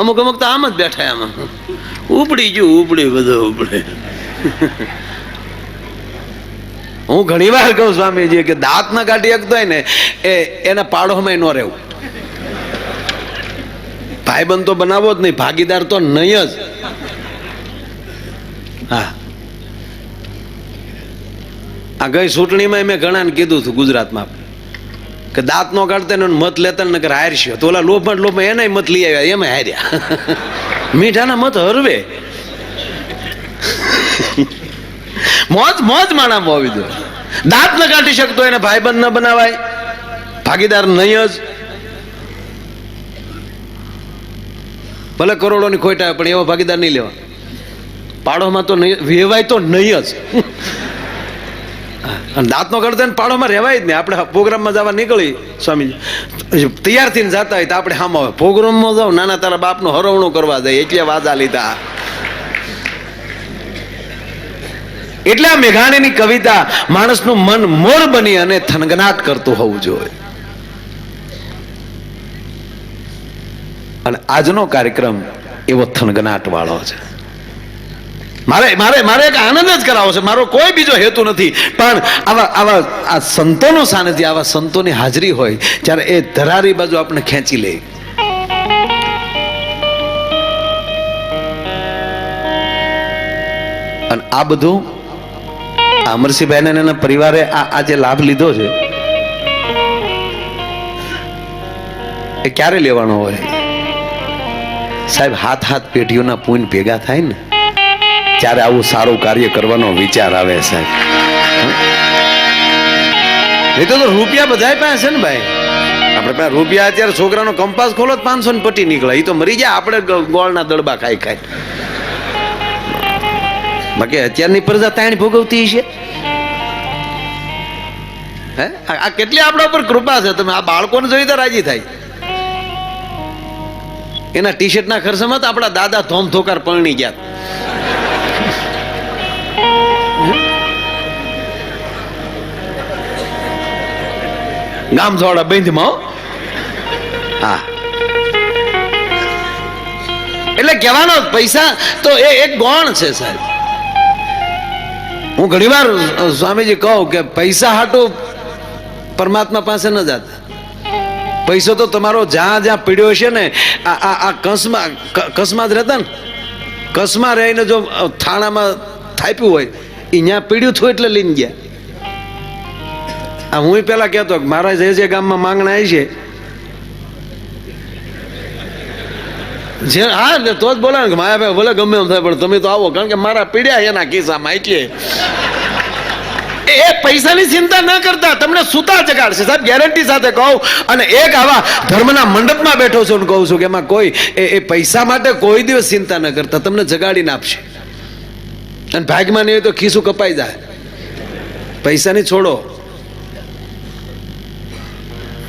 અમુક અમુક તો આમ જ બેઠા આમાં ઉપડી ગયું, ઉપડી, બધું ઉપડે. હું ઘણી વાર કહું સ્વામીજી કે દાંત ના કાઢી શકતો ને, એ એના પાડોમાં ન રહેવું. ભાઈબંધ તો બનાવો જ નહીં, ભાગીદાર તો નહીં જ. હા. આ ગઈ ચૂંટણીમાં મેં ઘણાને કીધું હતું ગુજરાતમાં. કે દાંત નો કાઢતા ને મત લેતા ને નકર હારશે. તો ઓલા લોભમાં લોભમાં એનાય મત લઈ આવ્યા, એમાં હાર્યા. મીઠાના મત હરવે. મોજ મોજ માણા આવી દો. દાંત ન કાઢી શકતો એને ભાઈબંધ ન બનાવાય. ભાગીદાર નહીં જ. ભલે કરોડોની ખોટ પણ એવો ભાગીદાર નહીં લેવા. પાડોમાં તો નહીં, વેવાય તો નહીં જ. અને દાંતનો ને પાડોમાં રહેવાય જ નહીં. આપણે પ્રોગ્રામમાં જવા નીકળી, સ્વામીજી. તૈયાર થઈને જતા હોય તો આપણે હામ આવે. પ્રોગ્રામમાં જાવ નાના તારા બાપનું હરવણું કરવા જાય, એટલે વાજા લીધા. એટલે આ મેઘાણીની કવિતા, માણસનું મન મોર બની અને થનગનાટ કરતું હોવું જોઈએ. અને આજનો કાર્યક્રમ એવો થનગનાટ વાળો છે. મારે મારે મારે એક આનંદ જ કરાવો છે. મારો કોઈ બીજો હેતુ નથી. પણ આવા આવા, આ સંતોનો સાનિધ્ય, આવા સંતોની હાજરી હોય, ત્યારે એ ધરારી બાજુ આપણે ખેંચી લે અને આ બધું અમરસિંહભાઈ ને એના પરિવારે આ આ લાભ લીધો છે, એ ક્યારે લેવાનો હોય? સાહેબ હાથ હાથ પેઢીઓના પૂન ભેગા થાય ને ત્યારે આવું સારું કાર્ય કરવાનો વિચાર આવે સાહેબ એ તો રૂપિયા બધા પાસે છે ને ભાઈ. આપણે પાસે રૂપિયા અત્યારે છોકરાનો કંપાસ ખોલો તો પાંચસો ને પટી નીકળે. એ તો મરી જાય, આપણે ગોળના દડબા ખાઈ ખાઈ. બાકી અત્યારની પ્રજા તાણી ભોગવતી છે હે? આ આ કેટલી આપણા ઉપર કૃપા છે? તમે આ બાળકોને જોઈ તો રાજી થાય. એના ટી શર્ટના ખર્ચમાં તો આપણા દાદા ધોમ ધોકાર પરણી ગયા. ગામ ધોળા બંધમાં, હો. એટલે કહેવાનો પૈસા તો એ એક ગોણ છે, સાહેબ. હું ઘણીવાર સ્વામીજી કહું કે પૈસા હાટું પરમાત્મા પાસે ન જાતા. પૈસો તો તમારો જ્યાં જ્યાં પીડ્યો છે ને, આ આ કંસમાં કંસમાં જ રહેતા ને. કંસમાં રહીને જો થાણામાં થાપ્યું હોય એ ત્યાં પીડ્યું થયું એટલે લઈને ગયા. આ હું પેલા કહેતો કે મારા જે જે ગામમાં માંગણા આવી છે, જે હા તો જ બોલાવે કે માયાભાઈ ભલે ગમે એમ થાય, પણ તમે તો આવો, કારણ કે મારા પીડ્યા એના કિસ્સામાં એટલે એ પૈસાની ચિંતા ન કરતા, તમને સુતા જગાડશે. સાહેબ ગેરંટી સાથે કહું અને એક આવા ધર્મના મંડપમાં બેઠો છું કહું છું કે એમાં કોઈ, એ પૈસા માટે કોઈ દિવસ ચિંતા ન કરતા, તમને જગાડીને આપશે. અને ભાગમાં નહીં હોય તો ખીસું કપાઈ જાય. પૈસાની છોડો.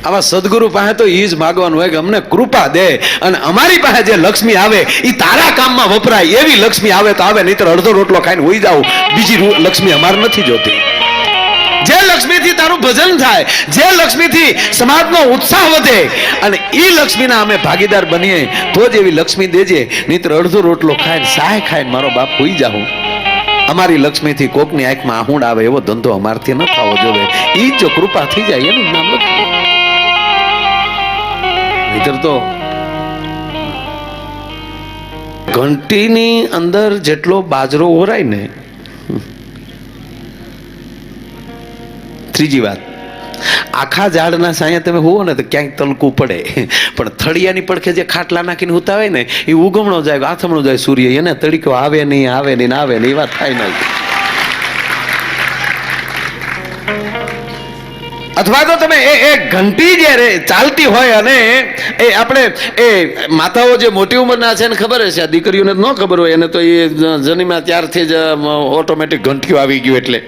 આવા સદગુરુ પાસે તો એ જ માગવાનું હોય કે અમને કૃપા દે અને અમારી પાસે જે લક્ષ્મી આવે એ તારા કામમાં વપરાય. એવી લક્ષ્મી આવે તો આવે, નહીતર અડધો રોટલો ખાઈને હોઈ જાવ બીજી લક્ષ્મી અમારે નથી જોતી. જે લક્ષ્મીથી તારું ભજન થાય, જે લક્ષ્મીથી સમાજનો ઉત્સાહ વધે અને એ લક્ષ્મીના અમે ભાગીદાર બનીએ, તો જ એવી લક્ષ્મી દેજે. નહીતર અડધો રોટલો ખાઈને સાય ખાઈને મારો બાપ હોઈ જાઉં. અમારી લક્ષ્મીથી કોકની આંખમાં આહુડ આવે એવો ધંધો અમારથી ન થવો જોઈએ. ઈ જો કૃપા થઈ જાય, એનું નામ લક્ષ્મી નહીતર તો ઘંટીની અંદર જેટલો બાજરો ઓરાય ને, ત્રીજી વાત, આખા ઝાડના સાયા તમે હોવો ને તો ક્યાંક તલકું પડે. પણ થળિયાની પડખે જે ખાટલા નાખીને હોય ને, એ ઉગમણો જાય, આથમણો જાય સૂર્ય, એને તડીકો આવે નહીં આવે નહીં આવે નહીં વાત થાય નહીં અથવા તો તમે એ એ ઘંટી જ્યારે ચાલતી હોય અને એ આપણે એ માતાઓ જે મોટી ઉંમરના છે ને ખબર હશે, આ દીકરીઓને ન ખબર હોય, એને તો એ જન્મ્યા ત્યારથી જ ઓટોમેટિક ઘંટીઓ આવી ગયું એટલે.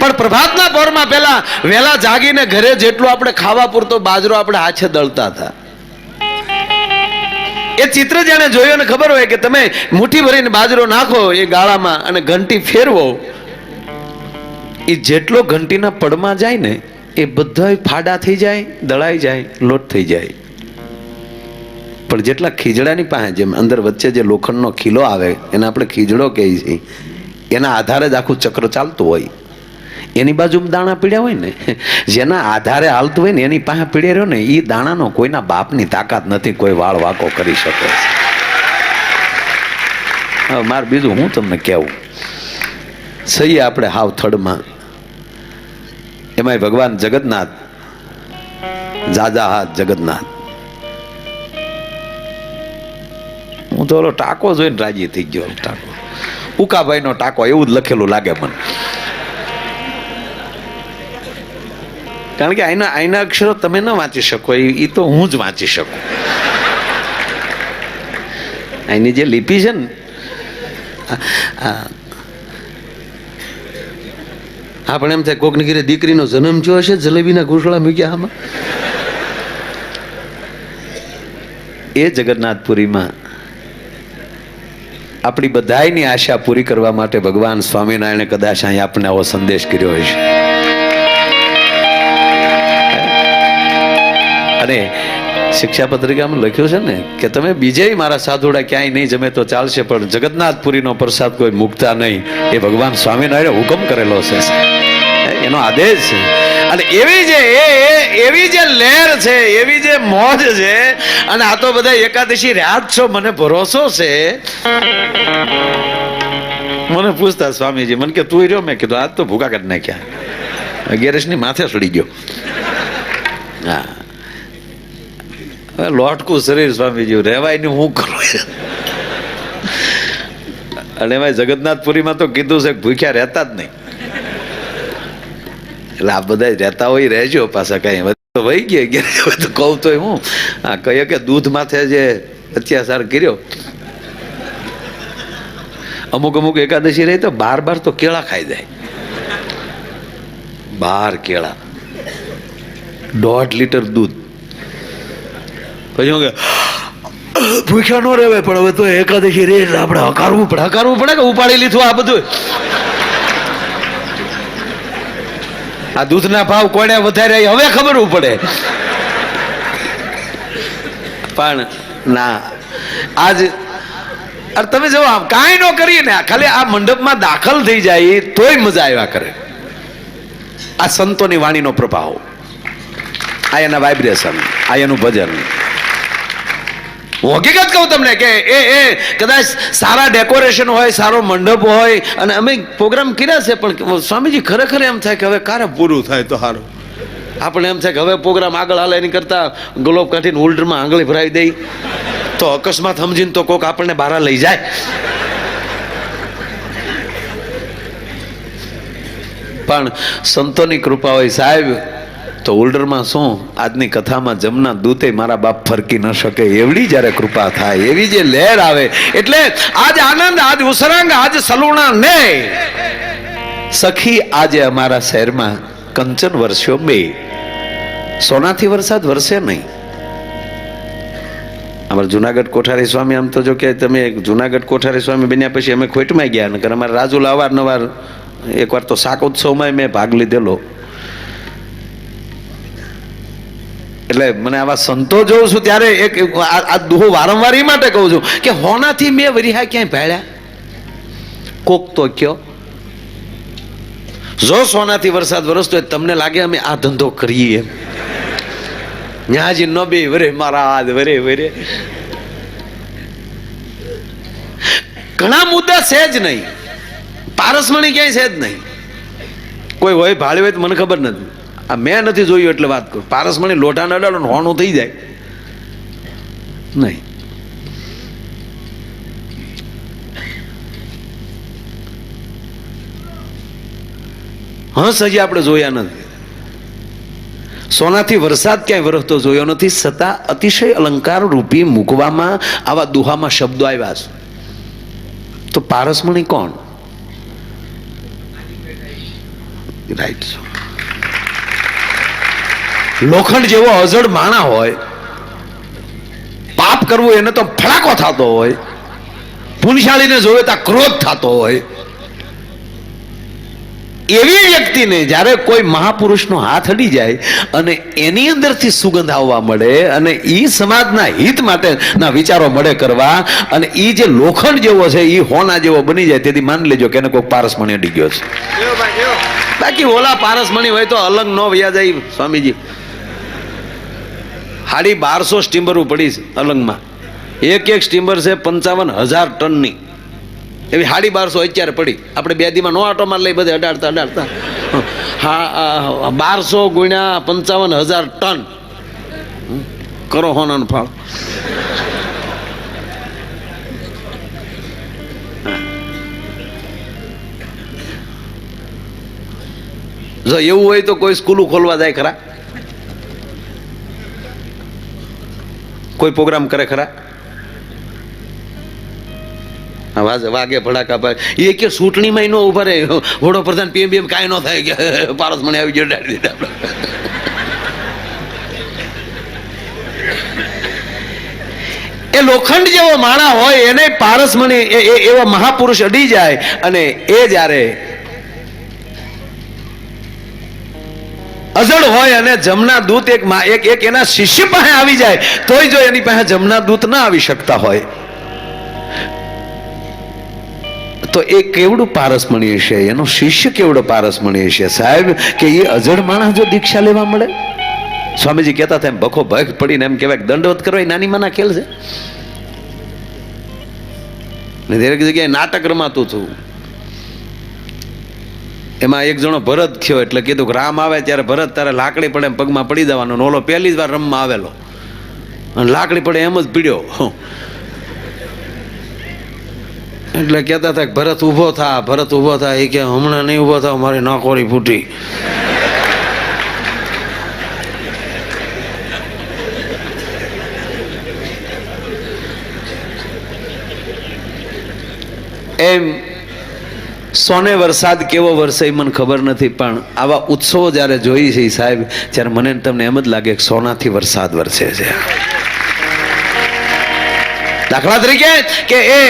પણ પ્રભાતના પોરમાં પહેલા વહેલા જાગીને ઘરે જેટલું આપણે ખાવા પૂરતો બાજરો આપણે હાથે દળતા હતા. એ ચિત્ર જેને જોયું ને ખબર હોય કે તમે મુઠ્ઠી ભરીને બાજરો નાખો એ ગાળામાં અને ઘંટી ફેરવો. એ જેટલો ઘંટીના પડમાં જાય ને, એ બધા ફાડા થઈ જાય, દળાઈ જાય, લોટ થઈ જાય. પણ જેટલા ખીજડાની પાસે જેમ અંદર વચ્ચે જે લોખંડનો ખીલો આવે, એને આપણે ખીજડો કહીએ છીએ, એના આધારે જ આખું ચક્ર ચાલતું હોય. એની બાજુમાં દાણા પીડ્યા હોય ને, જેના આધારે હાલતું હોય ને, એની પાસે પીડે રહ્યો ને એ દાણાનો કોઈના બાપની તાકાત નથી, કોઈ વાળ વાકો કરી શકે. હવે મારે બીજું હું તમને કહેવું? સહી આપણે હાવ થડમાં એમાંય ભગવાન જગન્નાથ. જાજા હાથ જગન્નાથ. હું તો ઓલો ટાકો જોઈને રાજી થઈ ગયો ટાકો. ઉકાભાઈનો ટાકો, એવું જ લખેલું લાગે મને. કારણ કે આઈના આઈના અક્ષરો તમે ન વાંચી શકો, એ એ તો હું જ વાંચી શકું. અહીંની જે લિપિ છે ને આ- આ- હા પણ એમ થાય કોકની ઘીરે દીકરીનો જન્મ થયો હશે, જલેબીના ઘૂંસળા મૂક્યા આમાં? એ જગન્નાથપુરીમાં આપણી બધાની આશા પૂરી કરવા માટે ભગવાન સ્વામિનારાયણે કદાચ અહીં આપણે આવો સંદેશ કર્યો હશે. અને શિક્ષા પત્રિકામાં લખ્યું છે ને કે તમે બીજે મારા સાધુડા ક્યાંય નહીં જમે તો ચાલશે, પણ જગન્નાથપુરીનો પ્રસાદ કોઈ મૂકતા નહીં, એ ભગવાન સ્વામિનારાયણે હુકમ કરેલો છે. એનો આદેશ છે. અને એવી જે એ એવી જે લહેર છે, એવી જે મોજ છે, અને આ તો બધા એકાદશી રાત છો, મને ભરોસો છે. મને પૂછતા સ્વામીજી, મને કે તું રહ્યો? મેં કીધું, આજ તો ભૂકા કરી નાખ્યા. ગેરેશની માથે સડી ગયો. હા. લોટકું શરીર સ્વામીજી રહેવાય ને હું કરું? અને એમાં જગન્નાથપુરીમાં તો કીધું છે ભૂખ્યા રહેતા જ નહીં. આ બધા રહેતા હોય, રહેજો પાછા કઈ. તો વહી ગયા તો કહું તો હું. આ કહીએ કે દૂધ માથે જે અત્યાચાર કર્યો. અમુક અમુક એકાદશી રહી તો બાર બાર તો કેળા ખાઈ જાય. બાર કેળા. દોઢ લીટર દૂધ. પછી હું કે, ભૂખ્યા ન રહેવાય, પણ હવે તો એકાદશી રે આપણે હકારવું પડે. હકારવું પડે કે ઉપાડી લીધું આ બધું આ દૂધના ભાવ કોને વધારે હવે ખબર પડે. પણ ના, આજ, અરે તમે જો કાંઈ ન કરીએ ને, ખાલી આ મંડપમાં દાખલ થઈ જાય તોય મજા આવ્યા કરે. આ સંતોની વાણીનો પ્રભાવ. આ એના વાઇબ્રેશન આ એનું ભજન. હકીકત કહું તમને કે એ એ કદાચ સારા ડેકોરેશન હોય, સારો મંડપ હોય, અને અમે પ્રોગ્રામ કર્યા છે, પણ સ્વામીજી ખરેખર એમ થાય કે હવે ક્યારે પૂરું થાય તો સારું. આપણે એમ થાય કે હવે પ્રોગ્રામ આગળ હાલે, એની કરતા ગ્લોબ કાઢીને હોલ્ડરમાં આંગળી ભરાવી દઈ. તો અકસ્માત સમજીને તો કોક આપણને બહાર લઈ જાય. પણ સંતોની કૃપા હોય સાહેબ તો ઓલ્ડરમાં શું? આજની કથામાં જમના દૂતે મારા બાપ ફરકી ન શકે, એવડી જ્યારે કૃપા થાય, એવી જે લહેર આવે. એટલે આજ આનંદ, આજ ઉસરાંગ, આજ સલુણા ને સખી, આજે અમારા શહેરમાં કંચન વરસ્યો બે. સોનાથી વરસાદ વરસે નહીં. અમારા જુનાગઢ કોઠારી સ્વામી આમ તો જો કે તમે જુનાગઢ કોઠારી સ્વામી બન્યા પછી અમે ખોટમાં ગયા, નકર અમારે રાજુલા અવારનવાર એકવાર તો શાક ઉત્સવમાં મેં ભાગ લીધેલો. એટલે મને આવા સંતો જોઉં છું ત્યારે એક આ આ હું વારંવાર એ માટે કહું છું કે હોનાથી મેં વરિહા ક્યાંય ભાડ્યા કોક તો કયો, જો સોનાથી વરસાદ વરસતો હોય તમને લાગે અમે આ ધંધો કરીએ એમ. ન્યાજી ન બે વરે, મારા હાથ વરે વરે. ઘણા મુદ્દા છે જ નહીં. પારસમણી ક્યાંય છે જ નહીં. કોઈ હોય ભાડે હોય તો મને ખબર નથી. આ મેં નથી જોયું એટલે વાત કરું. પારસમણી લોઢા નડાડો ને હોણું થઈ જાય. નહીં. હંસ હજી આપણે જોયા નથી. સોનાથી વરસાદ ક્યાંય વરસતો જોયો નથી, છતાં અતિશય અલંકાર રૂપી મૂકવામાં આવા દુહામાં શબ્દો આવ્યા છે. તો પારસમણી કોણ? રાઈટ લોખંડ જેવો અજડ માણા હોય પાપ કરવું એને તો ફડાકો થતો હોય પુનશાળીને જોવે તો ક્રોધ થતો હોય. એવી વ્યક્તિને જ્યારે કોઈ મહાપુરુષનો હાથ અડી જાય અને એની અંદરથી સુગંધ આવવા મળે અને એ સમાજના હિત માટેના વિચારો મળે કરવા અને એ જે લોખંડ જેવો છે એ હોના જેવો બની જાય તેથી માની લેજો કે એને કોઈ પારસમણી અડી ગયો છે. બાકી ઓલા પારસમણી હોય તો અલગ નો વ્યા જાય સ્વામીજી. હાડી બારસો સ્ટીમરો પડી છે અલંગમાં. એક એક સ્ટીમર છે પંચાવન હજાર ટનની. એવી હાડી બારસો અત્યારે પડી. આપણે બે દીમાં નો આટોમાં લઈ બધે અડાડતા અડાડતા. હા બારસો ગુણ્યા પંચાવન હજાર ટન. કરો હોનાનો ફાળ. જો એવું હોય તો કોઈ સ્કૂલો ખોલવા જાય ખરા. કોઈ પ્રોગ્રામ કરે ખરા? વાગે ભડાકા ભાઈ એ કે ચૂંટણીમાં નો ઊભા રહે. વડોપ્રધાન પીએમ પીએમ કાંઈ ન થાય કે પારસ મને આવી ગયો ડાળી દીધા એ લોખંડ જેવો માણા હોય, એને પારસ એ- એવા મહાપુરુષ અડી જાય અને એ જ્યારે અજળ હોય અને જમના દૂત એક એક એક એના શિષ્ય પાસે આવી જાય, તોય જો એની પાસે જમના દૂત ના આવી શકતા હોય. તો એ કેવડું પારસમણી હશે? એનો શિષ્ય કેવડો પારસમણી હશે? સાહેબ, કે એ અજળ માણસ જો દીક્ષા લેવા મળે? સ્વામીજી કહેતા હતા એમ બખો ભય પડીને એમ કહેવાય દંડવત કરો, એ નાની માના ખેલ છે. ને દરેક જગ્યાએ નાટક રમાતું હતું એમાં એક જણો ભરત થયો એટલે કીધું કે રામ આવે ત્યારે ભરત તારે લાકડી પડે પગમાં પડી જવાનો. નોલો પહેલી જ વાર રમમાં આવેલો. અને લાકડી પડે એમ જ પીડ્યો. એટલે કહેતા હતા કે ભરત ઊભો થા, ભરત ઊભો થા. એ કે હમણાં નહીં ઊભો થાવ, મારી નાકોરી ફૂટી. એમ સોને વરસાદ કેવો વરસે મને ખબર નથી, પણ આવા ઉત્સવો જ્યારે જોઈ છે સાહેબ, ત્યારે મને તમને એમ જ લાગે કે સોનાથી વરસાદ વરસે છે. દાખલા તરીકે કે એ,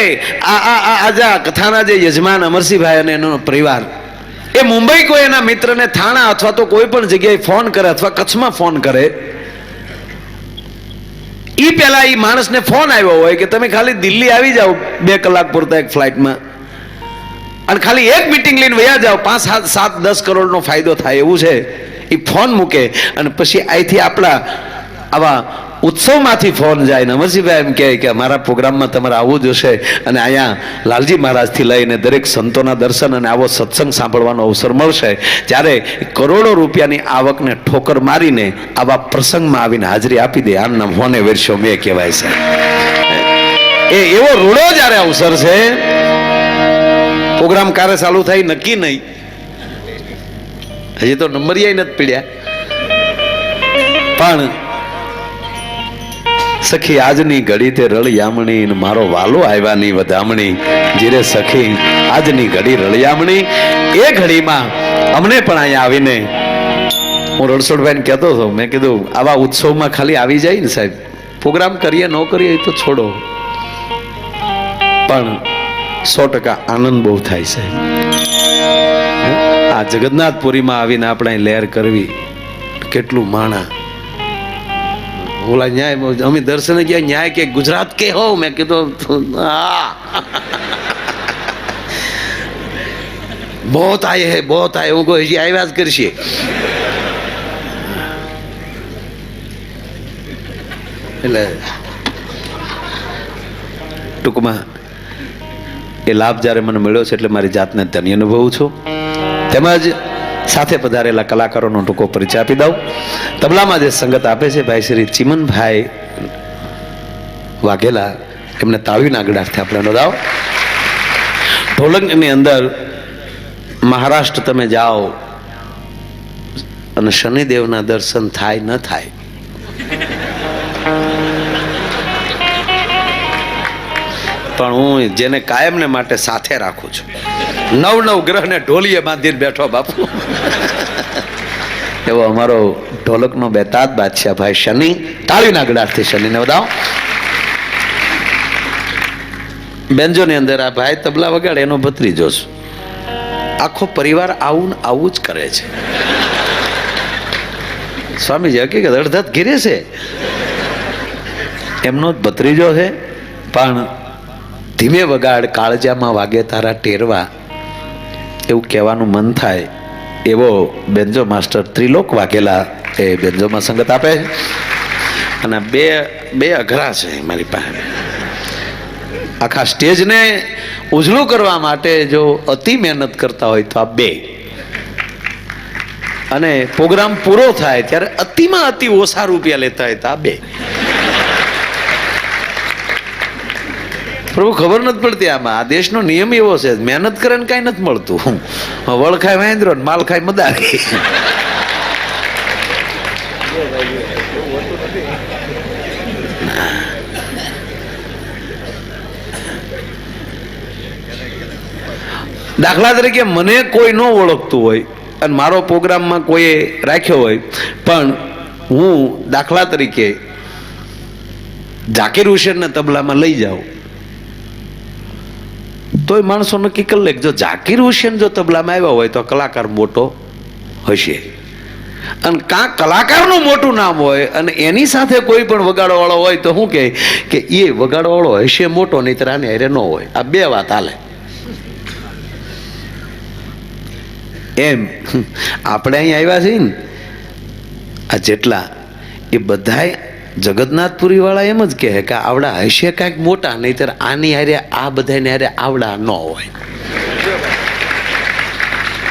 આ આ આજે કથાના જે યજમાન અમરસિંહભાઈ અને એનો પરિવાર, એ મુંબઈ કોઈ એના મિત્રને થાણા અથવા તો કોઈ પણ જગ્યાએ ફોન કરે અથવા કચ્છમાં ફોન કરે એ પેલા એ માણસને ફોન આવ્યો હોય કે તમે ખાલી દિલ્હી આવી જાઓ બે કલાક પૂરતા એક ફ્લાઇટમાં અને ખાલી એક મીટિંગ લઈને વયા જાઓ. પાંચ, સાત સાત, દસ કરોડનો ફાયદો થાય એવું છે. એ ફોન મૂકે અને પછી અહીંથી આપણા આવા ઉત્સવમાંથી ફોન જાય ને એમ કહે કે મારા પ્રોગ્રામમાં તમારે આવવું જોશે અને અહીંયા લાલજી મહારાજથી લઈને દરેક સંતોના દર્શન અને આવો સત્સંગ સાંભળવાનો અવસર મળશે. ત્યારે કરોડો રૂપિયાની આવકને ઠોકર મારીને આવા પ્રસંગમાં આવીને હાજરી આપી દે. આમના ફોને વેરશો મેં કહેવાય છે. એ એવો રૂડો જ્યારે અવસર છે પ્રોગ્રામ ક્યારે ચાલુ થાય, નક્કી નહીં. હજી તો નંબર નથી પીડ્યા. પણ સખી, આજની ઘડી તે રળિયામણી મારો વાલો આવ્યાની વધામણી. જીરે સખી, આજની ઘડી રળિયામણી. એ ઘડીમાં અમને પણ અહીંયા આવીને હું રણછોડભાઈને કહેતો હતો, મેં કીધું, આવા ઉત્સવમાં ખાલી આવી જાય ને સાહેબ. પ્રોગ્રામ કરીએ, ન કરીએ તો છોડો. પણ સો ટકા આનંદ બહુ થાય છે. આ જગન્નાથપુરીમાં આવીને આપણે લહેર કરવી, કેટલું માણા. ઓલા ન્યાય, અમે દર્શને ગયા, ન્યાય કે ગુજરાત કે હો? મેં કીધું, હા. બહોત આયે હે, બહોત આયે. હું કોઈ હજી આવ્યા જ કરશે. એટલે ટૂંકમાં એ લાભ જ્યારે મને મળ્યો છે એટલે મારી જાતને ધન્ય અનુભવું છું. તેમજ સાથે પધારેલા કલાકારોનો ટૂંકો પરિચય આપી દઉં. તબલામાં જે સંગત આપે છે ભાઈ શ્રી ચિમનભાઈ વાઘેલા, એમને તાળીના ગળાથી આપણે નોંધાવો ઢોલકની અંદર મહારાષ્ટ્ર તમે જાઓ અને શનિદેવના દર્શન થાય ન થાય પણ હું જેને કાયમને માટે સાથે રાખું છું. નવ નવ ગ્રહને ઢોલીએ બાંધીને બેઠો બાપુ. એવો અમારો ઢોલકનો બેતાદ બાદશાહ ભાઈ શનિ, તાળીના ગળાથી શનિને વધાવો. બેન્જોની અંદર આ ભાઈ તબલા વગાડે, એનો ભત્રીજો છું. આખો પરિવાર આવું આવું જ કરે છે. સ્વામીજી, હકીકત અડધા ઘીરે છે. એમનો જ ભત્રીજો છે, પણ ધીમે વગાડ કાળજામાં વાગે તારા ટેરવા. એવું કહેવાનું મન થાય એવો બેન્જો માસ્ટર ત્રિલોક વાઘેલા એ બેન્જોમાં સંગત આપે. અને બે બે અઘરા છે મારી પાસે. આખા સ્ટેજને ઉજળું કરવા માટે જો અતિ મહેનત કરતા હોય તો આ બે. અને પ્રોગ્રામ પૂરો થાય ત્યારે અતિમાં અતિ ઓછા રૂપિયા લેતા હોય તો આ બે. પ્રભુ ખબર નથી પડતી આમાં. આ દેશનો નિયમ એવો છે, મહેનત કરે ને કાંઈ નથી મળતું. વળ ખાય વાંદરો ને માલ ખાય મદારી. દાખલા તરીકે મને કોઈ ન ઓળખતું હોય અને મારો પ્રોગ્રામમાં કોઈએ રાખ્યો હોય, પણ હું દાખલા તરીકે ઝાકીર હુસેનને તબલામાં લઈ જાઉં. તોય માણસો નક્કી કરી લે જો ઝાકીર હુસેન જો તબલામાં આવ્યા હોય તો કલાકાર મોટો હશે. અને કાં કલાકારનું મોટું નામ હોય અને એની સાથે કોઈ પણ વગાડવાળો હોય તો શું કહે? કે એ વગાડવાળો હશે મોટો નહીં આને અરે ન હોય. આ બે વાત હાલે. એમ. આપણે અહીં આવ્યા છીએ ને, આ જેટલા એ બધાય જગન્નાથપુરી વાળા એમ જ કહે કે આવડા હશે કાંઈક મોટા, નહીતર આની હારે, આ બધાને હારે આવડા ન હોય.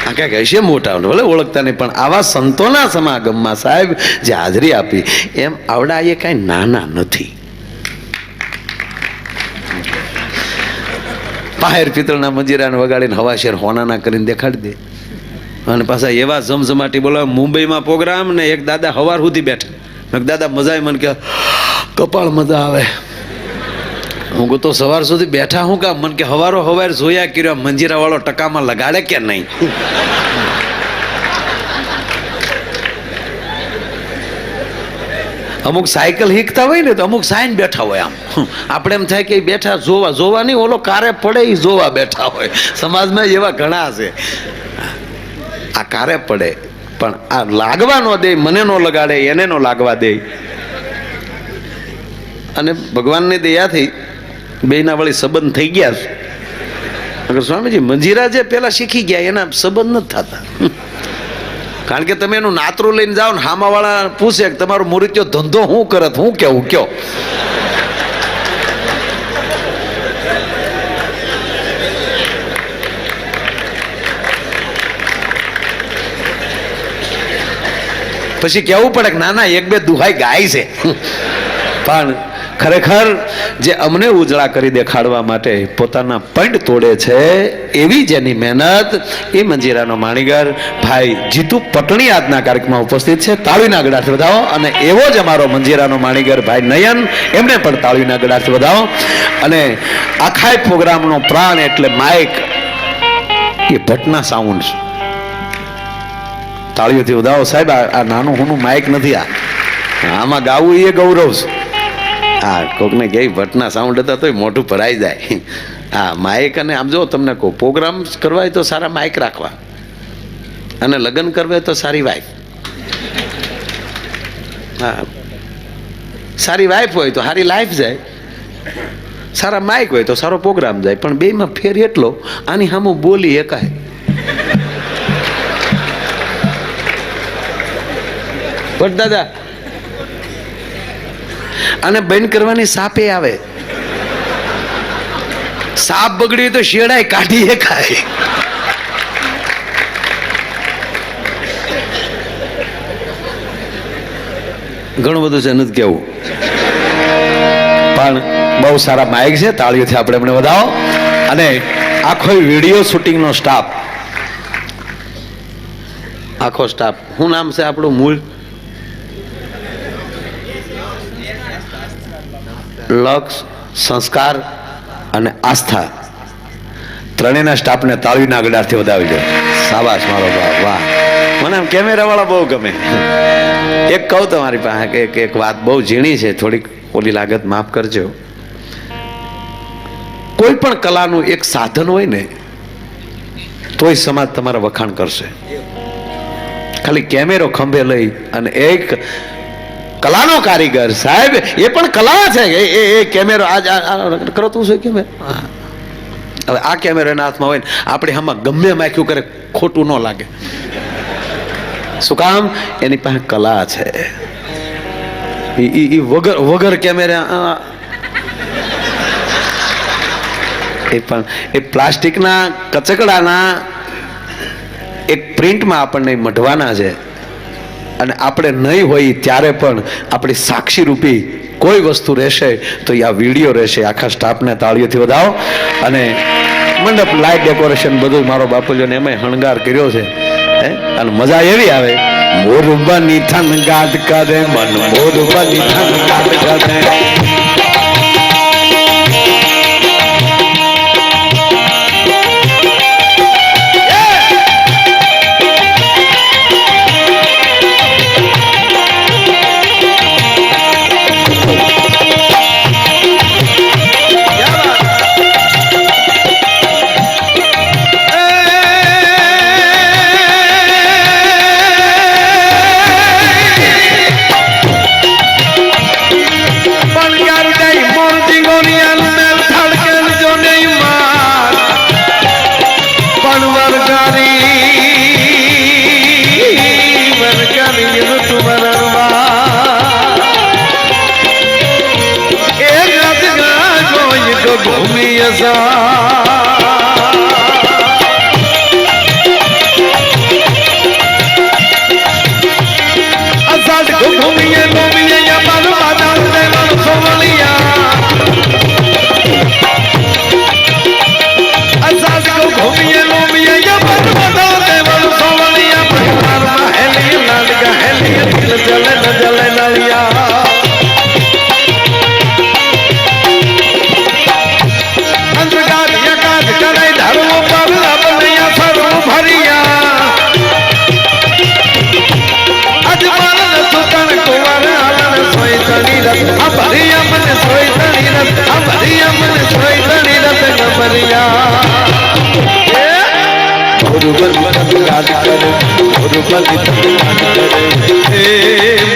આ કાંઈક હશે મોટા ભલે ઓળખતા નહીં પણ આવા સંતોના સમાગમમાં સાહેબ, જે હાજરી આપી, એમ આવડા એ કાંઈ નાના નથી. પાહેર પિત્તળના મંજીરાને વગાડીને હવા શેર હોનાના કરીને દેખાડી દે. અને પાછા એવા ઝમઝમાટી બોલાવે, મુંબઈમાં પ્રોગ્રામ ને એક દાદા હવાર સુધી બેઠા. મેં દાદા મજા મને કે, કપાળ મજા આવે. હું કહું, તો સવાર સુધી બેઠા હું કામ? મને કે, હવારો હવાર જોયા કર્યો મંજીરા વાળો ટકામાં લગાડે કે નહીં? અમુક સાયકલ હીકતા હોય ને, તો અમુક સાઈન બેઠા હોય આમ. આપણે એમ થાય કે બેઠા જોવા જોવા નહીં, ઓલો કારે પડે એ જોવા બેઠા હોય. સમાજમાં એવા ઘણા છે. આ કારે પડે. પણ આ લાગવા ન દે, મને નો લગાડે, એને નો લાગવા દે. અને ભગવાનની દયાથી બેના વળી સંબંધ થઈ ગયા અગર સ્વામીજી મંજીરા જે પેલા શીખી ગયા, એના સંબંધ નથી થતા. કારણ કે તમે એનું નાતરું લઈને જાઓ ને, હામાવાળા પૂછે કે તમારો મુરત્યો ધંધો શું કરત, હું કેવું, કયો? પછી કહેવું પડે કે ના ના એક બે દુહાઈ ગાય છે. પણ ખરેખર જે અમને ઉજળા કરી દેખાડવા માટે પોતાના પંડ તોડે છે, એવી જેની મહેનત એ મંજીરાનો માણીગર ભાઈ જીતુ પટણી આજના કાર્યક્રમમાં ઉપસ્થિત છે. તાળીના ગળાથી વધાવો અને એવો જ અમારો મંજીરાનો માણીગર ભાઈ નયન, એમને પણ તાળીના ગળાથી વધાવો. અને આખાય પ્રોગ્રામનો પ્રાણ એટલે માઇક એ ભટના સાઉન્ડ છે. તાળીઓથી વધાવો સાહેબ, આ નાનું હુનું માઇક નથી આ. આમાં ગાવું એ ગૌરવ છે. હા કોકને કહે ભટ્ટના સાઉન્ડ હતા તોય મોઢું ભરાઈ જાય. હા માઇક અને આમ જો તમને કહું પ્રોગ્રામ કરવા હોય તો સારા માઇક રાખવા. અને લગ્ન કરવા તો સારી વાઈફ હા. સારી વાઈફ હોય તો સારી લાઈફ જાય. સારા માઇક હોય તો સારો પ્રોગ્રામ જાય. પણ બેમાં ફેર એટલો, આની સામું બોલી એકાય. ભટ દાદા. અને બેન કરવાની સાપે આવે. સાપ બગડી તો શેડાય કાઢી ખાય. ઘણું બધું છે, નથી કેવું. પણ બહુ સારા માઇક છે, તાળીઓથી આપણે એમને વધાવો. અને આખો વીડિયો શૂટિંગનો સ્ટાફ આખો સ્ટાફ શું નામ છે આપણું મૂળ? લક્ષ, સંસ્કાર અને આસ્થા. ત્રણેયના સ્ટાફને તાળવીના ગડારથી વધાવી દો. સાબાશ મારો બાપ, વાહ. મને આમ કેમેરાવાળા બહુ ગમે. એક કહું તમારી પાસે કે એક વાત બહુ ઝીણી છે, થોડીક ઓલી લાગત માફ કરજો. કોઈ પણ કલાનું એક સાધન હોય ને, તોય સમાજ તમારા વખાણ કરશે. ખાલી કેમેરો ખંભે લઈ અને એક કલાનો કારીગર સાહેબ, એ પણ કલા છે. એ એ એ કેમેરો, આ- કરો તું શું કેમેરો? હવે આ કેમેરો એના હાથમાં હોય ને, આપણે આમાં ગમે માખ્યું કરે, ખોટું ન લાગે. શું કામ? એની પાસે કલા છે. ઈ વગર વગર કેમેરા એ પણ, એ પ્લાસ્ટિકના કચકડાના એક પ્રિન્ટમાં આપણને મઢવાના છે. અને આપણે નહીં હોય ત્યારે પણ આપણી સાક્ષી રૂપી કોઈ વસ્તુ રહેશે તો એ આ વીડિયો રહેશે. આખા સ્ટાફને તાળીઓથી વધાવો. અને મંડપ લાઇટ ડેકોરેશન બધું મારો બાપુજીને એમાં હણગાર કર્યો છે. હે? અને મજા એવી આવે. મોરબાની થન ગાદ કરે, મન મોરબાની થન ગાદ કરે.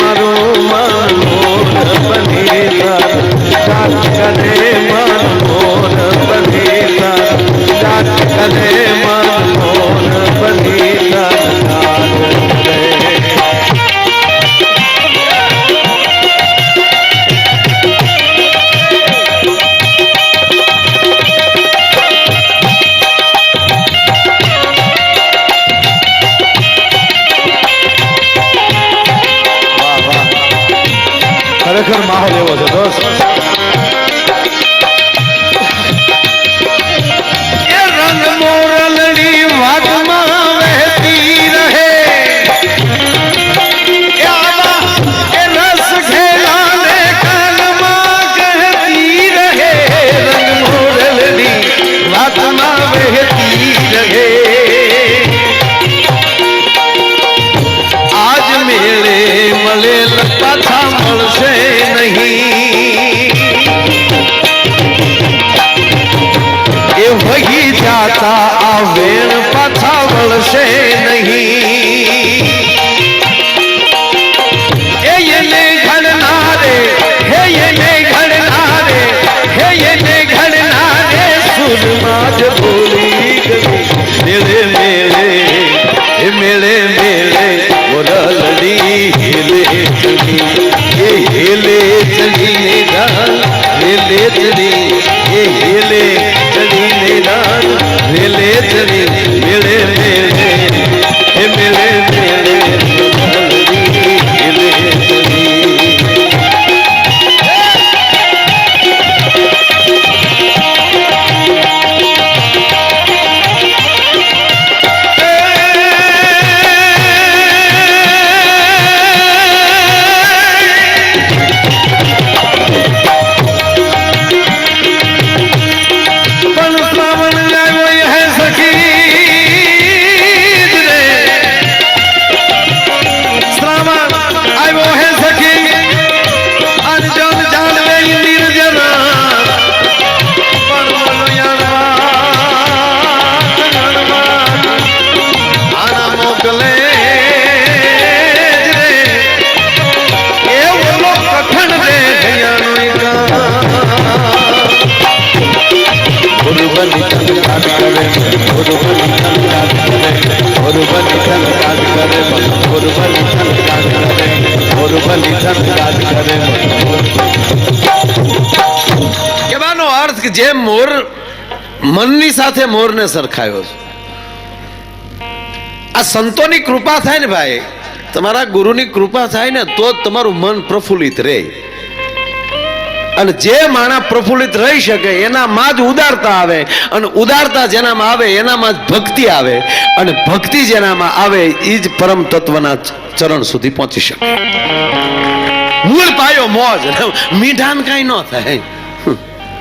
મારો મોર બની કરે મોર બની હેલે ચડી કહેવાનો અર્થ કે જે મોર મનની સાથે મોરને સરખાયો છે. આ સંતોની કૃપા થાય ને ભાઈ, તમારા ગુરુની કૃપા થાય ને તો તમારું મન પ્રફુલ્લિત રહે. અને જે માણસ પ્રફુલ્લિત રહી શકે, એનામાં જ ઉદારતા આવે. અને ઉદારતા જેનામાં આવે, એનામાં જ ભક્તિ આવે. અને ભક્તિ જેનામાં આવે એ જ પરમ તત્વના ચરણ સુધી પહોંચી શકે. મૂળ પાયો મોજ. મીઠાન કાંઈ ન થાય.